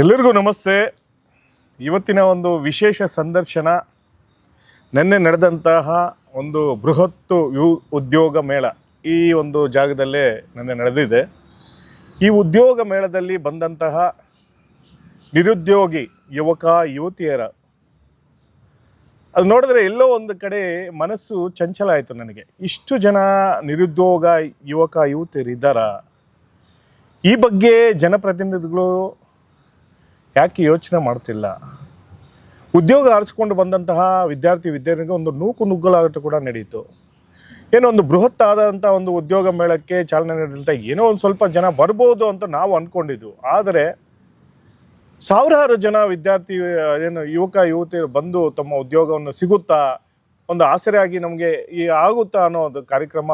ಎಲ್ಲರಿಗೂ ನಮಸ್ತೆ. ಇವತ್ತಿನ ಒಂದು ವಿಶೇಷ ಸಂದರ್ಶನ, ನಿನ್ನೆ ನಡೆದಂತಹ ಒಂದು ಬೃಹತ್ತು ಯು ಉದ್ಯೋಗ ಮೇಳ ಈ ಒಂದು ಜಾಗದಲ್ಲೇ ನಿನ್ನೆ ನಡೆದಿದೆ. ಈ ಉದ್ಯೋಗ ಮೇಳದಲ್ಲಿ ಬಂದಂತಹ ನಿರುದ್ಯೋಗಿ ಯುವಕ, ಯುವತಿಯರ, ಅದು ನೋಡಿದ್ರೆ ಎಲ್ಲೋ ಒಂದು ಕಡೆ ಮನಸ್ಸು ಚಂಚಲ ಆಯಿತು ನನಗೆ. ಇಷ್ಟು ಜನ ನಿರುದ್ಯೋಗ, ಯುವಕ ಯುವತಿಯರು ಇದ್ದಾರಾ ಈ ಬಗ್ಗೆ ಜನಪ್ರತಿನಿಧಿಗಳು ಯಾಕೆ ಯೋಚನೆ ಮಾಡ್ತಿಲ್ಲ? ಉದ್ಯೋಗ ಆರಿಸ್ಕೊಂಡು ಬಂದಂತಹ ವಿದ್ಯಾರ್ಥಿ ವಿದ್ಯಾರ್ಥಿಗೆ ಒಂದು ನೂಕು ನುಗ್ಗಲಾಟ ಕೂಡ ನಡೆಯಿತು ಏನೋ ಒಂದು ಬೃಹತ್ ಆದಂಥ ಒಂದು ಉದ್ಯೋಗ ಮೇಳಕ್ಕೆ ಚಾಲನೆ ನೀಡಿದಂಥ ಏನೋ ಒಂದು ಸ್ವಲ್ಪ ಜನ ಬರ್ಬೋದು ಅಂತ ನಾವು ಅಂದ್ಕೊಂಡಿದ್ವು ಆದರೆ ಸಾವಿರಾರು ಜನ ವಿದ್ಯಾರ್ಥಿ, ಏನು ಯುವಕ ಯುವತಿಯರು ಬಂದು ತಮ್ಮ ಉದ್ಯೋಗವನ್ನು ಸಿಗುತ್ತಾ, ಒಂದು ಆಸರೆಯಾಗಿ ನಮಗೆ ಈ ಆಗುತ್ತಾ ಅನ್ನೋ ಒಂದು ಕಾರ್ಯಕ್ರಮ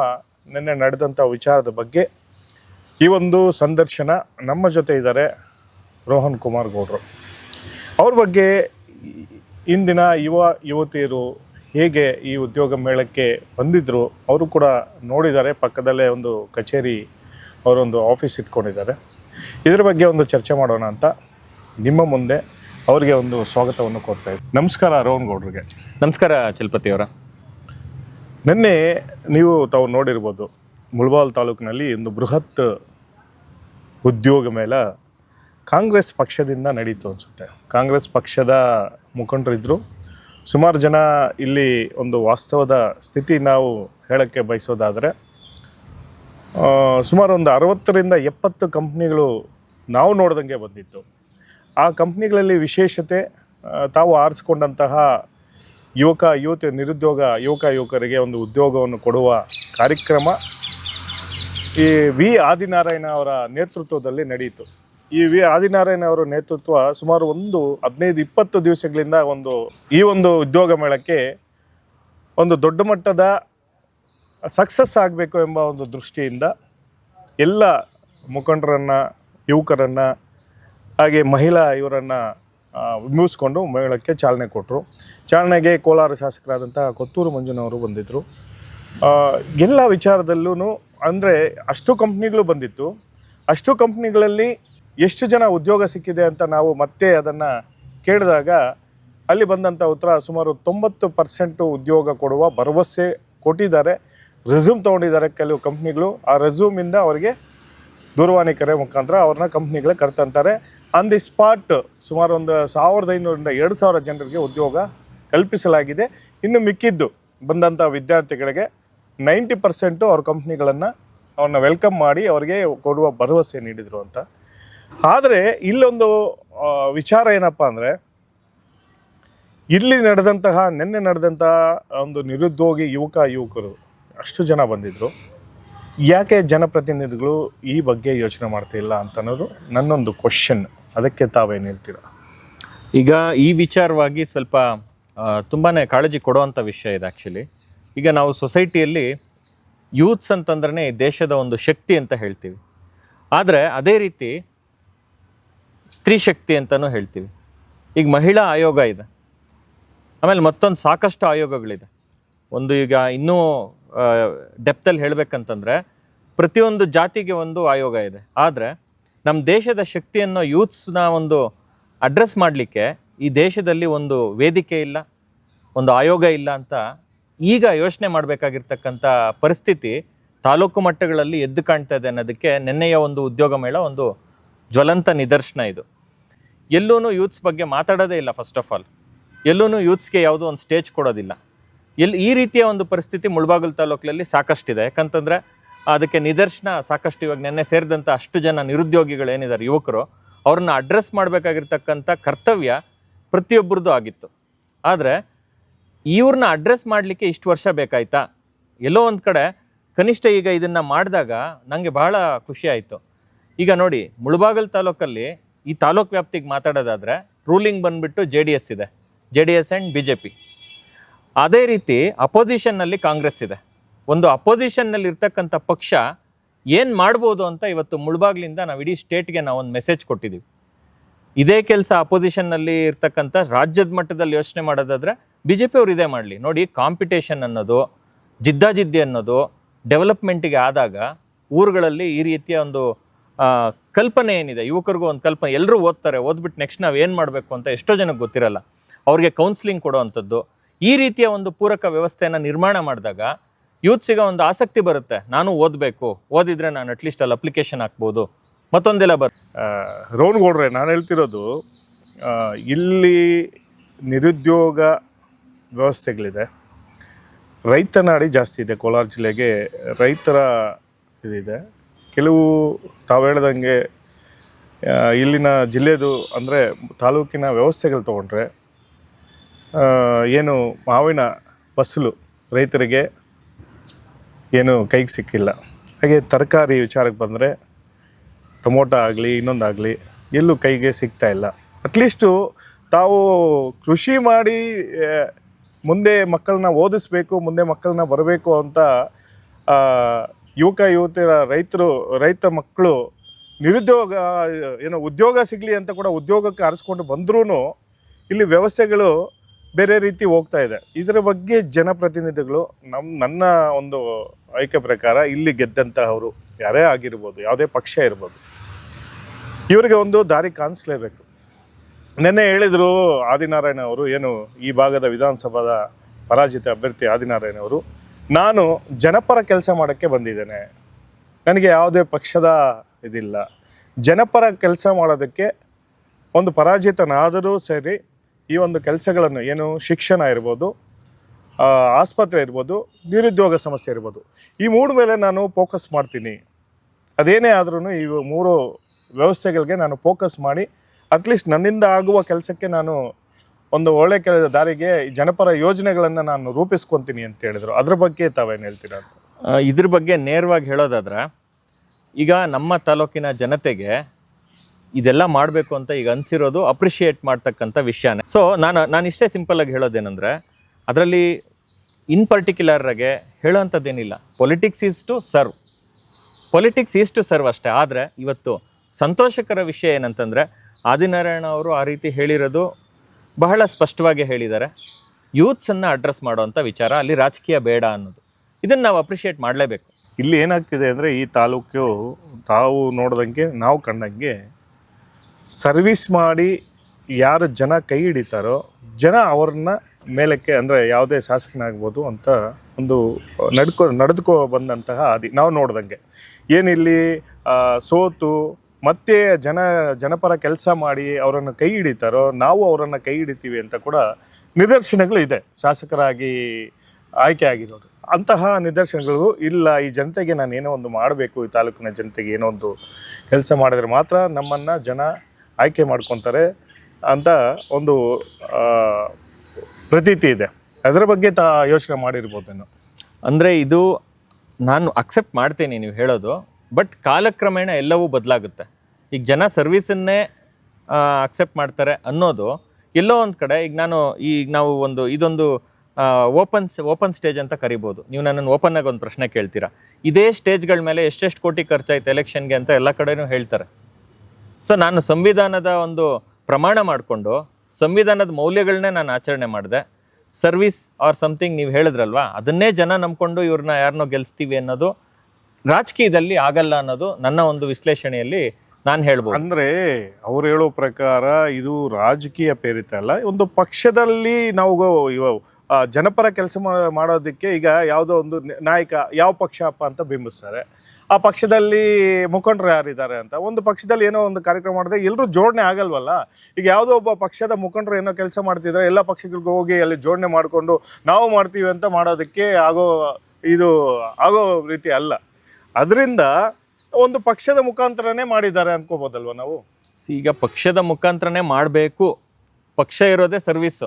ನಿನ್ನೆ ನಡೆದಂಥ ವಿಚಾರದ ಬಗ್ಗೆ ಈ ಒಂದು ಸಂದರ್ಶನ ನಮ್ಮ ಜೊತೆ ಇದ್ದಾರೆ. ರೋಹನ್ ಕುಮಾರ್ ಗೌಡ್ರು. ಅವ್ರ ಬಗ್ಗೆ ಇಂದಿನ ಯುವ ಯುವತಿಯರು ಹೇಗೆ ಈ ಉದ್ಯೋಗ ಮೇಳಕ್ಕೆ ಬಂದಿದ್ದರು ಅವರು ಕೂಡ ನೋಡಿದ್ದಾರೆ. ಪಕ್ಕದಲ್ಲೇ ಒಂದು ಕಚೇರಿ ಅವರೊಂದು ಆಫೀಸ್ ಇಟ್ಕೊಂಡಿದ್ದಾರೆ. ಇದ್ರ ಬಗ್ಗೆ ಒಂದು ಚರ್ಚೆ ಮಾಡೋಣ ಅಂತ ನಿಮ್ಮ ಮುಂದೆ ಅವರಿಗೆ ಒಂದು ಸ್ವಾಗತವನ್ನು ಕೊಡ್ತಾ ಇದ್ದೀನಿ ನಮಸ್ಕಾರ ರೋಹನ್ ಗೌಡ್ರಿಗೆ. ನಮಸ್ಕಾರ ಚಲಪತಿ ಅವರ. ನಿನ್ನೆ ನೀವು ತಾವು ನೋಡಿರ್ಬೋದು ಮುಳಬಾಲ್ ತಾಲೂಕಿನಲ್ಲಿ ಒಂದು ಬೃಹತ್ ಉದ್ಯೋಗ ಮೇಳ ಕಾಂಗ್ರೆಸ್ ಪಕ್ಷದಿಂದ ನಡೀತು ಅನಿಸುತ್ತೆ. ಕಾಂಗ್ರೆಸ್ ಪಕ್ಷದ ಮುಖಂಡರಿದ್ದರು ಸುಮಾರು ಜನ ಇಲ್ಲಿ ಒಂದು ವಾಸ್ತವದ ಸ್ಥಿತಿ ನಾವು ಹೇಳೋಕ್ಕೆ ಬಯಸೋದಾದರೆ ಸುಮಾರು ಒಂದು ಅರವತ್ತರಿಂದ ಎಪ್ಪತ್ತು ಕಂಪ್ನಿಗಳು ನಾವು ನೋಡ್ದಂಗೆ ಬಂದಿತ್ತು. ಆ ಕಂಪ್ನಿಗಳಲ್ಲಿ ವಿಶೇಷತೆ ತಾವು ಆರಿಸ್ಕೊಂಡಂತಹ ಯುವಕ, ಯುವತಿ, ನಿರುದ್ಯೋಗ, ಯುವಕ, ಯುವಕರಿಗೆ ಒಂದು ಉದ್ಯೋಗವನ್ನು ಕೊಡುವ ಕಾರ್ಯಕ್ರಮ ಈ ವಿ ಆದಿನಾರಾಯಣ ಅವರ ನೇತೃತ್ವದಲ್ಲಿ ನಡೆಯಿತು ಈ ವಿ ಆದಿನಾರಾಯಣ ಅವರ ನೇತೃತ್ವ ಸುಮಾರು ಒಂದು ಹದಿನೈದು, ಇಪ್ಪತ್ತು ದಿವಸಗಳಿಂದ ಒಂದು, ಈ ಒಂದು ಉದ್ಯೋಗ ಮೇಳಕ್ಕೆ ಒಂದು ದೊಡ್ಡ ಮಟ್ಟದ ಸಕ್ಸಸ್ ಆಗಬೇಕು ಎಂಬ ಒಂದು ದೃಷ್ಟಿಯಿಂದ ಎಲ್ಲ ಮುಖಂಡರನ್ನು, ಯುವಕರನ್ನು, ಹಾಗೆ ಮಹಿಳಾ ಇವರನ್ನು ಮುಗಿಸ್ಕೊಂಡು ಮೇಳಕ್ಕೆ ಚಾಲನೆ ಕೊಟ್ಟರು ಚಾಲನೆಗೆ ಕೋಲಾರ ಶಾಸಕರಾದಂಥ ಕೊತ್ತೂರು ಮಂಜುನವರು ಬಂದಿದ್ದರು ಎಲ್ಲ ವಿಚಾರದಲ್ಲೂ ಅಂದರೆ ಅಷ್ಟು ಕಂಪ್ನಿಗಳು ಬಂದಿತ್ತು. ಅಷ್ಟು ಕಂಪ್ನಿಗಳಲ್ಲಿ ಎಷ್ಟು ಜನ ಉದ್ಯೋಗ ಸಿಕ್ಕಿದೆ ಅಂತ ನಾವು ಮತ್ತೆ ಅದನ್ನು ಕೇಳಿದಾಗ ಅಲ್ಲಿ ಬಂದಂಥ ಉತ್ತರ ಸುಮಾರು ತೊಂಬತ್ತು ಪರ್ಸೆಂಟು ಉದ್ಯೋಗ ಕೊಡುವ ಭರವಸೆ ಕೊಟ್ಟಿದ್ದಾರೆ. ರೆಸ್ಯೂಮ್ ತೊಗೊಂಡಿದ್ದಾರೆ ಕೆಲವು ಕಂಪ್ನಿಗಳು. ಆ ರೆಸ್ಯೂಮಿಂದ ಅವರಿಗೆ ದೂರವಾಣಿ ಕರೆ ಮುಖಾಂತರ ಅವ್ರನ್ನ ಕಂಪ್ನಿಗಳ ಕರೆತಂತಾರೆ. ಆನ್ ದಿ ಸ್ಪಾಟ್ ಸುಮಾರು ಒಂದು ಸಾವಿರದ ಐನೂರಿಂದ ಎರಡು ಸಾವಿರ ಜನರಿಗೆ ಉದ್ಯೋಗ ಕಲ್ಪಿಸಲಾಗಿದೆ. ಇನ್ನು ಮಿಕ್ಕಿದ್ದು ಬಂದಂಥ ವಿದ್ಯಾರ್ಥಿಗಳಿಗೆ ನೈಂಟಿ ಪರ್ಸೆಂಟು ಅವ್ರ ಕಂಪ್ನಿಗಳನ್ನು ಅವ್ರನ್ನ ವೆಲ್ಕಮ್ ಮಾಡಿ ಅವರಿಗೆ ಕೊಡುವ ಭರವಸೆ ನೀಡಿದರು ಅಂತ ಆದರೆ ಇಲ್ಲೊಂದು ವಿಚಾರ ಏನಪ್ಪ ಅಂದರೆ, ಇಲ್ಲಿ ನಡೆದಂತಹ, ನಿನ್ನೆ ನಡೆದಂತಹ ಒಂದು ನಿರುದ್ಯೋಗಿ ಯುವಕ, ಯುವಕರು, ಅಷ್ಟು ಜನ ಬಂದಿದ್ದರು ಯಾಕೆ ಜನಪ್ರತಿನಿಧಿಗಳು ಈ ಬಗ್ಗೆ ಯೋಚನೆ ಮಾಡ್ತಿಲ್ಲ ಅಂತ ಅನ್ನೋದು ನನ್ನೊಂದು ಕ್ವಶನ್ ಅದಕ್ಕೆ ತಾವೇನು ಹೇಳ್ತೀರಾ? ಈಗ ಈ ವಿಚಾರವಾಗಿ ಸ್ವಲ್ಪ ತುಂಬಾ ಕಾಳಜಿ ಕೊಡುವಂಥ ವಿಷಯ ಇದೆ ಆ್ಯಕ್ಚುಲಿ ಈಗ ನಾವು ಸೊಸೈಟಿಯಲ್ಲಿ ಯೂತ್ಸ್ ಅಂತಂದ್ರೆ ದೇಶದ ಒಂದು ಶಕ್ತಿ ಅಂತ ಹೇಳ್ತೀವಿ. ಆದರೆ ಅದೇ ರೀತಿ ಸ್ತ್ರೀ ಶಕ್ತಿ ಅಂತಲೂ ಹೇಳ್ತೀವಿ. ಈಗ ಮಹಿಳಾ ಆಯೋಗ ಇದೆ. ಆಮೇಲೆ ಮತ್ತೊಂದು ಸಾಕಷ್ಟು ಆಯೋಗಗಳಿದೆ. ಒಂದು ಈಗ ಇನ್ನೂ ಡೆಪ್ತಲ್ಲಿ ಹೇಳಬೇಕಂತಂದರೆ ಪ್ರತಿಯೊಂದು ಜಾತಿಗೆ ಒಂದು ಆಯೋಗ ಇದೆ. ಆದರೆ ನಮ್ಮ ದೇಶದ ಶಕ್ತಿಯನ್ನು ಯೂತ್ಸ್ನ ಒಂದು ಅಡ್ರೆಸ್ ಮಾಡಲಿಕ್ಕೆ ಈ ದೇಶದಲ್ಲಿ ಒಂದು ವೇದಿಕೆ ಇಲ್ಲ, ಒಂದು ಆಯೋಗ ಇಲ್ಲ ಅಂತ ಈಗ ಯೋಚನೆ ಮಾಡಬೇಕಾಗಿರ್ತಕ್ಕಂಥ ಪರಿಸ್ಥಿತಿ ತಾಲೂಕು ಮಟ್ಟಗಳಲ್ಲಿ ಎದ್ದು ಕಾಣ್ತಾ ಇದೆ ಅನ್ನೋದಕ್ಕೆ ನಿನ್ನೆಯ ಒಂದು ಉದ್ಯೋಗ ಮೇಳ ಒಂದು ಜ್ವಲಂತ ನಿದರ್ಶನ ಇದು. ಎಲ್ಲೂ ಯೂತ್ಸ್ ಬಗ್ಗೆ ಮಾತಾಡೋದೇ ಇಲ್ಲ ಫಸ್ಟ್ ಆಫ್ ಆಲ್ ಎಲ್ಲೂ ಯೂತ್ಸ್ಗೆ ಯಾವುದೋ ಒಂದು ಸ್ಟೇಜ್ ಕೊಡೋದಿಲ್ಲ. ಎಲ್ಲಿ ಈ ರೀತಿಯ ಒಂದು ಪರಿಸ್ಥಿತಿ ಮುಳಬಾಗಿಲು ತಾಲೂಕಲ್ಲಿ ಸಾಕಷ್ಟಿದೆ. ಯಾಕಂತಂದರೆ ಅದಕ್ಕೆ ನಿದರ್ಶನ ಸಾಕಷ್ಟು ಇವಾಗ ನೆನ್ನೆ ಸೇರಿದಂಥ ಅಷ್ಟು ಜನ ನಿರುದ್ಯೋಗಿಗಳು ಏನಿದ್ದಾರೆ ಯುವಕರು, ಅವ್ರನ್ನ ಅಡ್ರೆಸ್ ಮಾಡಬೇಕಾಗಿರ್ತಕ್ಕಂಥ ಕರ್ತವ್ಯ ಪ್ರತಿಯೊಬ್ಬರದ್ದು ಆಗಿತ್ತು. ಆದರೆ ಇವ್ರನ್ನ ಅಡ್ರೆಸ್ ಮಾಡಲಿಕ್ಕೆ ಇಷ್ಟು ವರ್ಷ ಬೇಕಾಯ್ತಾ? ಎಲ್ಲೋ ಒಂದು ಕಡೆ ಕನಿಷ್ಠ ಈಗ ಇದನ್ನು ಮಾಡಿದಾಗ ನನಗೆ ಬಹಳ ಖುಷಿ ಆಯಿತು. ಈಗ ನೋಡಿ, ಮುಳಬಾಗಲ್ ತಾಲೂಕಲ್ಲಿ ಈ ತಾಲೂಕ್ ವ್ಯಾಪ್ತಿಗೆ ಮಾತಾಡೋದಾದರೆ ರೂಲಿಂಗ್ ಬಂದ್ಬಿಟ್ಟು ಜೆ ಡಿ ಎಸ್ ಇದೆ. J D S and B J P ಅದೇ ರೀತಿ ಅಪೋಸಿಷನ್ನಲ್ಲಿ ಕಾಂಗ್ರೆಸ್ ಇದೆ. ಒಂದು ಅಪೋಸಿಷನ್ನಲ್ಲಿ ಇರ್ತಕ್ಕಂಥ ಪಕ್ಷ ಏನು ಮಾಡ್ಬೋದು ಅಂತ ಇವತ್ತು ಮುಳಬಾಗ್ಲಿಂದ ನಾವು ಇಡೀ ಸ್ಟೇಟ್ಗೆ ನಾವು ಒಂದು ಮೆಸೇಜ್ ಕೊಟ್ಟಿದ್ದೀವಿ ಇದೇ ಕೆಲಸ ಅಪೋಸಿಷನ್ನಲ್ಲಿ ಇರ್ತಕ್ಕಂಥ ರಾಜ್ಯದ ಮಟ್ಟದಲ್ಲಿ ಯೋಚನೆ ಮಾಡೋದಾದ್ರೆ ಬಿ ಜೆ ಪಿ ಅವ್ರು ಇದೇ ಮಾಡಲಿ. ನೋಡಿ ಕಾಂಪಿಟೇಷನ್ ಅನ್ನೋದು, ಜಿದ್ದಾಜಿದ್ದಿ ಅನ್ನೋದು ಡೆವಲಪ್ಮೆಂಟಿಗೆ ಆದಾಗ ಊರುಗಳಲ್ಲಿ ಈ ರೀತಿಯ ಒಂದು ಕಲ್ಪನೆ ಏನಿದೆ? ಯುವಕರಿಗೂ ಒಂದು ಕಲ್ಪನೆ. ಎಲ್ಲರೂ ಓದ್ತಾರೆ ಓದ್ಬಿಟ್ಟು ನೆಕ್ಸ್ಟ್ ನಾವು ಏನು ಮಾಡಬೇಕು ಅಂತ ಎಷ್ಟೋ ಜನಕ್ಕೆ ಗೊತ್ತಿರಲ್ಲ. ಅವ್ರಿಗೆ ಕೌನ್ಸಿಲಿಂಗ್ ಕೊಡುವಂಥದ್ದು ಈ ರೀತಿಯ ಒಂದು ಪೂರಕ ವ್ಯವಸ್ಥೆಯನ್ನು ನಿರ್ಮಾಣ ಮಾಡಿದಾಗ ಯೂತ್ಸಿಗೆ ಒಂದು ಆಸಕ್ತಿ ಬರುತ್ತೆ. ನಾನು ಓದಬೇಕು. ಓದಿದರೆ ನಾನು ಅಟ್ಲೀಸ್ಟ್ ಅಲ್ಲಿ ಅಪ್ಲಿಕೇಶನ್ ಹಾಕ್ಬೋದು. ಮತ್ತೊಂದೆಲ್ಲ ಬರ್ ಗೌಡ್ರೆ, ನಾನು ಹೇಳ್ತಿರೋದು ಇಲ್ಲಿ ನಿರುದ್ಯೋಗ ವ್ಯವಸ್ಥೆಗಳಿದೆ. ರೈತನಾಡಿ ಜಾಸ್ತಿ ಇದೆ ಕೋಲಾರ ಜಿಲ್ಲೆಗೆ. ರೈತರ ಇದಿದೆ. ಕೆಲವು ತಾವು ಹೇಳ್ದಂಗೆ ಇಲ್ಲಿನ ಜಿಲ್ಲೆದು ಅಂದರೆ ತಾಲೂಕಿನ ವ್ಯವಸ್ಥೆಗಳು ತೊಗೊಂಡ್ರೆ ಏನು ಮಾವಿನ ಫಸಲು ರೈತರಿಗೆ ಏನು ಕೈಗೆ ಸಿಕ್ಕಿಲ್ಲ. ಹಾಗೆ ತರಕಾರಿ ವಿಚಾರಕ್ಕೆ ಬಂದರೆ ಟೊಮೊಟೊ ಆಗಲಿ, ಇನ್ನೊಂದಾಗಲಿ ಎಲ್ಲೂ ಕೈಗೆ ಸಿಗ್ತಾ ಇಲ್ಲ. ಅಟ್ಲೀಸ್ಟು ತಾವು ಕೃಷಿ ಮಾಡಿ ಮುಂದೆ ಮಕ್ಕಳನ್ನ ಓದಿಸ್ಬೇಕು, ಮುಂದೆ ಮಕ್ಕಳನ್ನ ಬರಬೇಕು ಅಂತ ಯುವಕ, ಯುವತಿಯರ, ರೈತರು, ರೈತ ಮಕ್ಕಳು ನಿರುದ್ಯೋಗ, ಏನೋ ಉದ್ಯೋಗ ಸಿಗಲಿ ಅಂತ ಕೂಡ ಉದ್ಯೋಗಕ್ಕೆ ಆರಿಸ್ಕೊಂಡು ಬಂದ್ರೂ ಇಲ್ಲಿ ವ್ಯವಸ್ಥೆಗಳು ಬೇರೆ ರೀತಿ ಹೋಗ್ತಾ ಇದೆ. ಇದರ ಬಗ್ಗೆ ಜನಪ್ರತಿನಿಧಿಗಳು ನಮ್ಮ ನನ್ನ ಒಂದು ಆಯ್ಕೆ ಪ್ರಕಾರ ಇಲ್ಲಿ ಗೆದ್ದಂತಹವರು ಯಾರೇ ಆಗಿರ್ಬೋದು, ಯಾವುದೇ ಪಕ್ಷ ಇರ್ಬೋದು, ಇವರಿಗೆ ಒಂದು ದಾರಿ ಕಾಣಿಸ್ಲೇಬೇಕು. ನಿನ್ನೆ ಹೇಳಿದರು ಆದಿನಾರಾಯಣ ಅವರು, ಏನು ಈ ಭಾಗದ ವಿಧಾನಸಭಾದ ಪರಾಜಿತ ಅಭ್ಯರ್ಥಿ ಆದಿನಾರಾಯಣ ಅವರು ನಾನು ಜನಪರ ಕೆಲಸ ಮಾಡೋಕ್ಕೆ ಬಂದಿದ್ದೇನೆ. ನನಗೆ ಯಾವುದೇ ಪಕ್ಷದ ಇದಿಲ್ಲ. ಜನಪರ ಕೆಲಸ ಮಾಡೋದಕ್ಕೆ ಒಂದು ಪರಾಜಿತನಾದರೂ ಸರಿ ಈ ಒಂದು ಕೆಲಸಗಳನ್ನು, ಏನು ಶಿಕ್ಷಣ ಇರ್ಬೋದು ಆಸ್ಪತ್ರೆ ಇರ್ಬೋದು, ನಿರುದ್ಯೋಗ ಸಮಸ್ಯೆ ಇರ್ಬೋದು, ಈ ಮೂರು ಮೇಲೆ ನಾನು ಫೋಕಸ್ ಮಾಡ್ತೀನಿ. ಅದೇನೇ ಆದ್ರೂ ಈ ಮೂರು ವ್ಯವಸ್ಥೆಗಳಿಗೆ ನಾನು ಫೋಕಸ್ ಮಾಡಿ ಅಟ್ಲೀಸ್ಟ್ ನನ್ನಿಂದ ಆಗುವ ಕೆಲಸಕ್ಕೆ ನಾನು ಒಂದು ಒಳ್ಳೆ ಕೆಲ ದಾರಿಗೆ ಜನಪರ ಯೋಜನೆಗಳನ್ನು ನಾನು ರೂಪಿಸ್ಕೊತೀನಿ ಅಂತ ಹೇಳಿದರು. ಅದ್ರ ಬಗ್ಗೆ ತಾವೇನು ಹೇಳ್ತೀರಾ ಅಂತ? ಇದ್ರ ಬಗ್ಗೆ ನೇರವಾಗಿ ಹೇಳೋದಾದ್ರೆ, ಈಗ ನಮ್ಮ ತಾಲೂಕಿನ ಜನತೆಗೆ ಇದೆಲ್ಲ ಮಾಡಬೇಕು ಅಂತ ಈಗ ಅನಿಸಿರೋದು ಅಪ್ರಿಷಿಯೇಟ್ ಮಾಡ್ತಕ್ಕಂಥ ವಿಷಯನೇ. ಸೊ ನಾನು ನಾನು ಇಷ್ಟೇ ಸಿಂಪಲ್ಲಾಗಿ ಹೇಳೋದೇನೆಂದ್ರೆ, ಅದರಲ್ಲಿ ಇನ್ ಪರ್ಟಿಕ್ಯುಲರಾಗೆ ಹೇಳೋವಂಥದ್ದೇನಿಲ್ಲ politics is to serve politics is to serve ಅಷ್ಟೇ. ಆದರೆ ಇವತ್ತು ಸಂತೋಷಕರ ವಿಷಯ ಏನಂತಂದರೆ, ಆದಿನಾರಾಯಣ ಅವರು ಆ ರೀತಿ ಹೇಳಿರೋದು ಬಹಳ ಸ್ಪಷ್ಟವಾಗಿ ಹೇಳಿದ್ದಾರೆ. ಯೂತ್ಸನ್ನು ಅಡ್ರೆಸ್ ಮಾಡುವಂಥ ವಿಚಾರ ಅಲ್ಲಿ ರಾಜಕೀಯ ಬೇಡ ಅನ್ನೋದು. ಇದನ್ನು ನಾವು ಅಪ್ರಿಷಿಯೇಟ್ ಮಾಡಲೇಬೇಕು. ಇಲ್ಲಿ ಏನಾಗ್ತಿದೆ ಅಂದರೆ ಈ ತಾಲೂಕು ತಾವು ನೋಡ್ದಂಗೆ, ನಾವು ಕಂಡಂಗೆ ಸರ್ವಿಸ್ ಮಾಡಿ ಯಾರು ಜನ ಕೈ ಹಿಡಿತಾರೋ, ಜನ ಅವ್ರನ್ನ ಮೇಲಕ್ಕೆ ಅಂದರೆ ಯಾವುದೇ ಶಾಸಕನಾಗ್ಬೋದು ಅಂತ ಒಂದು ನಡ್ಕೊ, ನಡೆದುಕೋ ಬಂದಂತಹ ಆದಿ ನಾವು ನೋಡ್ದಂಗೆ. ಏನಿಲ್ಲಿ ಸೋತು ಮತ್ತೆ ಜನ, ಜನಪರ ಕೆಲಸ ಮಾಡಿ ಅವರನ್ನು ಕೈ ಹಿಡಿತಾರೋ, ನಾವು ಅವರನ್ನು ಕೈ ಹಿಡಿತೀವಿ ಅಂತ ಕೂಡ ನಿದರ್ಶನಗಳು ಇದೆ ಶಾಸಕರಾಗಿ ಆಯ್ಕೆ ಆಗಿರೋರು. ಅಂತಹ ನಿದರ್ಶನಗಳು ಇಲ್ಲ, ಈ ಜನತೆಗೆ ನಾನು ಏನೋ ಒಂದು ಮಾಡಬೇಕು, ಈ ತಾಲೂಕಿನ ಜನತೆಗೆ ಏನೋ ಒಂದು ಕೆಲಸ ಮಾಡಿದ್ರೆ ಮಾತ್ರ ನಮ್ಮನ್ನು ಜನ ಆಯ್ಕೆ ಮಾಡ್ಕೊತಾರೆ ಅಂತ ಒಂದು ಪ್ರತೀತಿ ಇದೆ. ಅದರ ಬಗ್ಗೆ ತಾ ಯೋಚನೆ ಮಾಡಿರ್ಬೋದೇನೋ. ಅಂದರೆ ಇದು ನಾನು ಅಕ್ಸೆಪ್ಟ್ ಮಾಡ್ತೀನಿ ನೀವು ಹೇಳೋದು. ಬಟ್ ಕಾಲಕ್ರಮೇಣ ಎಲ್ಲವೂ ಬದಲಾಗುತ್ತೆ. ಈಗ ಜನ ಸರ್ವಿಸನ್ನೇ ಅಕ್ಸೆಪ್ಟ್ ಮಾಡ್ತಾರೆ ಅನ್ನೋದು ಎಲ್ಲೋ ಒಂದು ಕಡೆ, ಈಗ ನಾನು, ಈಗ ನಾವು ಒಂದು, ಇದೊಂದು ಓಪನ್ ಓಪನ್ ಸ್ಟೇಜ್ ಅಂತ ಕರಿಬೋದು. ನೀವು ನನ್ನನ್ನು ಓಪನ್ನಾಗಿ ಒಂದು ಪ್ರಶ್ನೆ ಕೇಳ್ತೀರಾ. ಇದೇ ಸ್ಟೇಜ್ಗಳ ಮೇಲೆ ಎಷ್ಟೆಷ್ಟು ಕೋಟಿ ಖರ್ಚಾಯ್ತು ಎಲೆಕ್ಷನ್ಗೆ ಅಂತ ಎಲ್ಲ ಕಡೆಯೂ ಹೇಳ್ತಾರೆ. ಸೊ ನಾನು ಸಂವಿಧಾನದ ಒಂದು ಪ್ರಮಾಣ ಮಾಡಿಕೊಂಡು ಸಂವಿಧಾನದ ಮೌಲ್ಯಗಳನ್ನೇ ನಾನು ಆಚರಣೆ ಮಾಡಿದೆ. ಸರ್ವಿಸ್ ಆರ್ ಸಮಥಿಂಗ್ ನೀವು ಹೇಳಿದ್ರಲ್ವಾ, ಅದನ್ನೇ ಜನ ನಂಬ್ಕೊಂಡು ಇವ್ರನ್ನ ಯಾರನ್ನೋ ಗೆಲ್ಲಿಸ್ತೀವಿ ಅನ್ನೋದು ರಾಜಕೀಯದಲ್ಲಿ ಆಗಲ್ಲ ಅನ್ನೋದು ನನ್ನ ಒಂದು ವಿಶ್ಲೇಷಣೆಯಲ್ಲಿ ನಾನು ಹೇಳ್ಬೋದು. ಅಂದ್ರೆ ಅವ್ರು ಹೇಳೋ ಪ್ರಕಾರ ಇದು ರಾಜಕೀಯ ಪ್ರೇರಿತ ಅಲ್ಲ, ಒಂದು ಪಕ್ಷದಲ್ಲಿ ನಾವು ಜನಪರ ಕೆಲಸ ಮಾಡೋದಕ್ಕೆ ಈಗ ಯಾವುದೋ ಒಂದು ನಾಯಕ ಯಾವ ಪಕ್ಷ ಅಪ್ಪ ಅಂತ ಬಿಂಬಿಸ್ತಾರೆ. ಆ ಪಕ್ಷದಲ್ಲಿ ಮುಖಂಡರು ಯಾರಿದ್ದಾರೆ ಅಂತ, ಒಂದು ಪಕ್ಷದಲ್ಲಿ ಏನೋ ಒಂದು ಕಾರ್ಯಕ್ರಮ ಮಾಡಿದ್ರೆ ಎಲ್ಲರೂ ಜೋಡಣೆ ಆಗಲ್ವಲ್ಲ? ಈಗ ಯಾವುದೋ ಒಬ್ಬ ಪಕ್ಷದ ಮುಖಂಡರು ಏನೋ ಕೆಲಸ ಮಾಡ್ತಿದ್ರೆ ಎಲ್ಲ ಪಕ್ಷಗಳಿಗೆ ಹೋಗಿ ಅಲ್ಲಿ ಜೋಡಣೆ ಮಾಡಿಕೊಂಡು ನಾವು ಮಾಡ್ತೀವಿ ಅಂತ ಮಾಡೋದಕ್ಕೆ ಆಗೋ, ಇದು ಆಗೋ ರೀತಿ ಅಲ್ಲ. ಅದರಿಂದ ಒಂದು ಪಕ್ಷದ ಮುಖಾಂತರನೇ ಮಾಡಿದ್ದಾರೆ ಅನ್ಕೋಬೋದಲ್ವ ನಾವು? ಸಿ ಈಗ ಪಕ್ಷದ ಮುಖಾಂತರನೇ ಮಾಡಬೇಕು. ಪಕ್ಷ ಇರೋದೇ ಸರ್ವಿಸ್.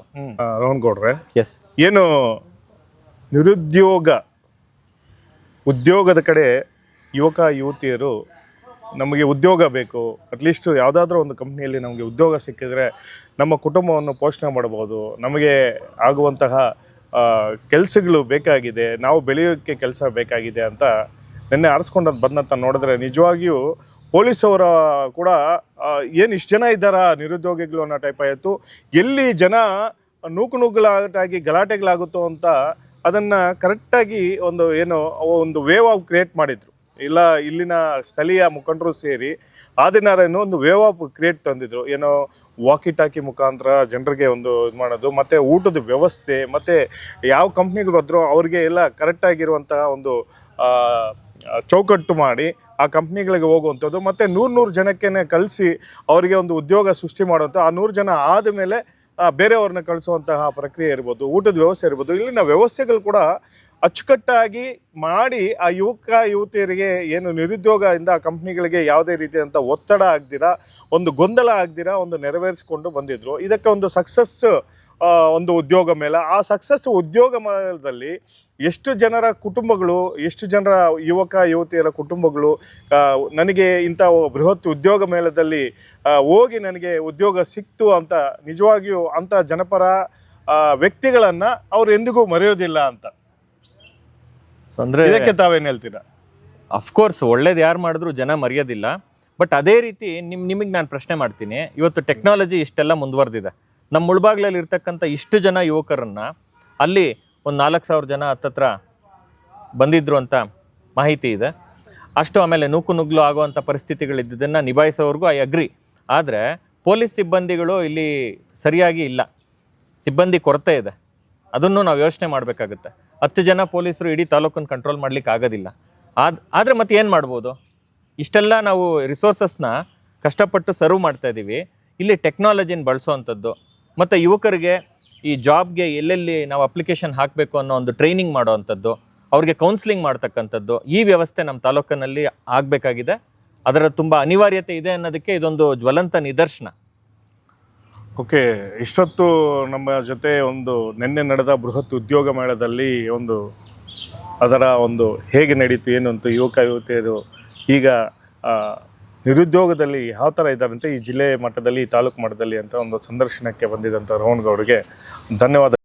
ರೋಹನ್ ಗೌಡ್ರೆ. ಎಸ್ ಏನು ನಿರುದ್ಯೋಗ ಉದ್ಯೋಗದ ಕಡೆ ಯುವಕ ಯುವತಿಯರು ನಮಗೆ ಉದ್ಯೋಗ ಬೇಕು. ಅಟ್ಲೀಸ್ಟ್ ಯಾವುದಾದ್ರೂ ಒಂದು ಕಂಪ್ನಿಯಲ್ಲಿ ನಮಗೆ ಉದ್ಯೋಗ ಸಿಕ್ಕಿದ್ರೆ ನಮ್ಮ ಕುಟುಂಬವನ್ನು ಪೋಷಣೆ ಮಾಡ್ಬೋದು ನಮಗೆ ಆಗುವಂತಹ ಕೆಲಸಗಳು ಬೇಕಾಗಿದೆ. ನಾವು ಬೆಳೆಯೋಕ್ಕೆ ಕೆಲಸ ಬೇಕಾಗಿದೆ ಅಂತ ನಿನ್ನೆ ಆರಿಸ್ಕೊಂಡದ್ದು ಬಂದಂತ ನೋಡಿದ್ರೆ ನಿಜವಾಗಿಯೂ ಪೊಲೀಸವರ ಕೂಡ ಏನು ಇಷ್ಟು ಜನ ಇದ್ದಾರಾ ನಿರುದ್ಯೋಗಿಗಳು ಅನ್ನೋ ಟೈಪ್ ಆಯಿತು ಎಲ್ಲಿ ಜನ ನೂಕು ನೂಕುಗಳಾಗಿ ಗಲಾಟೆಗಳಾಗುತ್ತೋ ಅಂತ ಅದನ್ನು ಕರೆಕ್ಟಾಗಿ ಒಂದು ಏನು, ಒಂದು ವೇವ್ ಆಫ್ ಕ್ರಿಯೇಟ್ ಮಾಡಿದರು. ಇಲ್ಲ, ಇಲ್ಲಿನ ಸ್ಥಳೀಯ ಮುಖಂಡರು ಸೇರಿ ಆದಿನಾರಾಯಣ ಒಂದು ವೇವ್ ಆಫ್ ಕ್ರಿಯೇಟ್ ತಂದಿದ್ರು. ಏನೋ ವಾಕಿ ಟಾಕಿ ಮುಖಾಂತರ ಜನರಿಗೆ ಒಂದು ಇದು ಮಾಡೋದು, ಮತ್ತು ಊಟದ ವ್ಯವಸ್ಥೆ, ಮತ್ತು ಯಾವ ಕಂಪ್ನಿಗಳು ಬಂದರೂ ಅವ್ರಿಗೆ ಎಲ್ಲ ಕರೆಕ್ಟಾಗಿರುವಂತಹ ಒಂದು ಚೌಕಟ್ಟು ಮಾಡಿ ಆ ಕಂಪ್ನಿಗಳಿಗೆ ಹೋಗುವಂಥದ್ದು. ಮತ್ತು ನೂರು ನೂರು ಜನಕ್ಕೆ ಕಲಿಸಿ ಅವರಿಗೆ ಒಂದು ಉದ್ಯೋಗ ಸೃಷ್ಟಿ ಮಾಡುವಂಥ ಆ ನೂರು ಜನ ಆದಮೇಲೆ ಬೇರೆಯವ್ರನ್ನ ಕಳಿಸುವಂತಹ ಪ್ರಕ್ರಿಯೆ ಇರ್ಬೋದು, ಊಟದ ವ್ಯವಸ್ಥೆ ಇರ್ಬೋದು, ಇಲ್ಲಿನ ವ್ಯವಸ್ಥೆಗಳು ಕೂಡ ಅಚ್ಚುಕಟ್ಟಾಗಿ ಮಾಡಿ ಆ ಯುವಕ, ಯುವತಿಯರಿಗೆ ಏನು ನಿರುದ್ಯೋಗದಿಂದ ಆ ಕಂಪ್ನಿಗಳಿಗೆ ಯಾವುದೇ ರೀತಿಯಾದಂಥ ಒತ್ತಡ ಆಗ್ದಿರ, ಒಂದು ಗೊಂದಲ ಆಗ್ದಿರ, ಒಂದು ನೆರವೇರಿಸಿಕೊಂಡು ಬಂದಿದ್ದರು ಇದಕ್ಕೆ ಒಂದು ಸಕ್ಸಸ್ ಒಂದು ಉದ್ಯೋಗ ಮೇಳ ಆ ಸಕ್ಸಸ್ ಉದ್ಯೋಗ ಮೇಳದಲ್ಲಿ ಎಷ್ಟು ಜನರ ಕುಟುಂಬಗಳು ಎಷ್ಟು ಜನರ ಯುವಕ ಯುವತಿಯರ ಕುಟುಂಬಗಳು ನನಗೆ ಇಂಥ ಬೃಹತ್ ಉದ್ಯೋಗ ಮೇಳದಲ್ಲಿ ಹೋಗಿ ನನಗೆ ಉದ್ಯೋಗ ಸಿಕ್ತು ಅಂತ ನಿಜವಾಗಿಯೂ ಅಂಥ ಜನಪರ ವ್ಯಕ್ತಿಗಳನ್ನು ಅವ್ರು ಎಂದಿಗೂ ಮರೆಯೋದಿಲ್ಲ ಅಂತ. ಅಂದರೆ ಇದಕ್ಕೆ ತಾವೇನು ಹೇಳ್ತೀರಾ? ಅಫ್ಕೋರ್ಸ್ ಒಳ್ಳೇದು ಯಾರು ಮಾಡಿದ್ರು ಜನ ಮರೆಯೋದಿಲ್ಲ. ಬಟ್ ಅದೇ ರೀತಿ ನಿಮ್ಮ ನಿಮಗೆ ನಾನು ಪ್ರಶ್ನೆ ಮಾಡ್ತೀನಿ. ಇವತ್ತು ಟೆಕ್ನಾಲಜಿ ಇಷ್ಟೆಲ್ಲ ಮುಂದುವರೆದಿದೆ. ನಮ್ಮ ಮುಳ್ಬಾಗ್ಲಲ್ಲಿ ಇರ್ತಕ್ಕಂಥ ಇಷ್ಟು ಜನ ಯುವಕರನ್ನ ಅಲ್ಲಿ ಒಂದು ನಾಲ್ಕು ಸಾವಿರ ಜನ ಹತ್ತತ್ರ ಬಂದಿದ್ರು ಅಂತ ಮಾಹಿತಿ ಇದೆ. ಅಷ್ಟು ಆಮೇಲೆ ನೂಕು ನುಗ್ಲು ಆಗುವಂಥ ಪರಿಸ್ಥಿತಿಗಳಿದ್ದದನ್ನು ನಿಭಾಯಿಸೋವರೆಗೂ ಐ ಅಗ್ರಿ. ಆದರೆ ಪೊಲೀಸ್ ಸಿಬ್ಬಂದಿಗಳು ಇಲ್ಲಿ ಸರಿಯಾಗಿ ಇಲ್ಲ. ಸಿಬ್ಬಂದಿ ಕೊರತೆ ಇದೆ. ಅದನ್ನು ನಾವು ಯೋಚನೆ ಮಾಡಬೇಕಾಗುತ್ತೆ. ಹತ್ತು ಜನ ಪೊಲೀಸರು ಇಡೀ ತಾಲೂಕನ್ನು ಕಂಟ್ರೋಲ್ ಮಾಡ್ಲಿಕ್ಕೆ ಆಗೋದಿಲ್ಲ. ಆದ, ಆದರೆ ಮತ್ತೆ ಏನು ಮಾಡ್ಬೋದು? ಇಷ್ಟೆಲ್ಲ ನಾವು ರಿಸೋರ್ಸಸ್ನ ಕಷ್ಟಪಟ್ಟು ಸರ್ವ್ ಮಾಡ್ತಾ ಇದ್ದೀವಿ ಇಲ್ಲಿ ಟೆಕ್ನಾಲಜಿನ ಬಳಸೋವಂಥದ್ದು. ಮತ್ತು ಯುವಕರಿಗೆ ಈ ಜಾಬ್ಗೆ ಎಲ್ಲೆಲ್ಲಿ ನಾವು ಅಪ್ಲಿಕೇಶನ್ ಹಾಕಬೇಕು ಅನ್ನೋ ಒಂದು ಟ್ರೈನಿಂಗ್ ಮಾಡೋವಂಥದ್ದು, ಅವ್ರಿಗೆ ಕೌನ್ಸಿಲಿಂಗ್ ಮಾಡ್ತಕ್ಕಂಥದ್ದು, ಈ ವ್ಯವಸ್ಥೆ ನಮ್ಮ ತಾಲೂಕಿನಲ್ಲಿ ಆಗಬೇಕಾಗಿದೆ. ಅದರ ತುಂಬ ಅನಿವಾರ್ಯತೆ ಇದೆ ಅನ್ನೋದಕ್ಕೆ ಇದೊಂದು ಜ್ವಲಂತ ನಿದರ್ಶನ. ಓಕೆ, ಇಷ್ಟೊತ್ತು ನಮ್ಮ ಜೊತೆ ಒಂದು ನಿನ್ನೆ ನಡೆದ ಬೃಹತ್ ಉದ್ಯೋಗ ಮೇಳದಲ್ಲಿ ಒಂದು ಅದರ ಒಂದು ಹೇಗೆ ನಡೀತು, ಏನು ಅಂತ ಯುವಕ, ಯುವತಿಯರು ಈಗ ನಿರುದ್ಯೋಗದಲ್ಲಿ ಯಾವ ಥರ ಇದ್ದಾರಂತೆ ಈ ಜಿಲ್ಲೆ ಮಟ್ಟದಲ್ಲಿ, ಈ ತಾಲೂಕು ಮಟ್ಟದಲ್ಲಿ ಅಂತ ಒಂದು ಸಂದರ್ಶನಕ್ಕೆ ಬಂದಿದ್ದಂಥ ರೋಹನ್ ಗೌಡ್ಗೆ ಧನ್ಯವಾದ.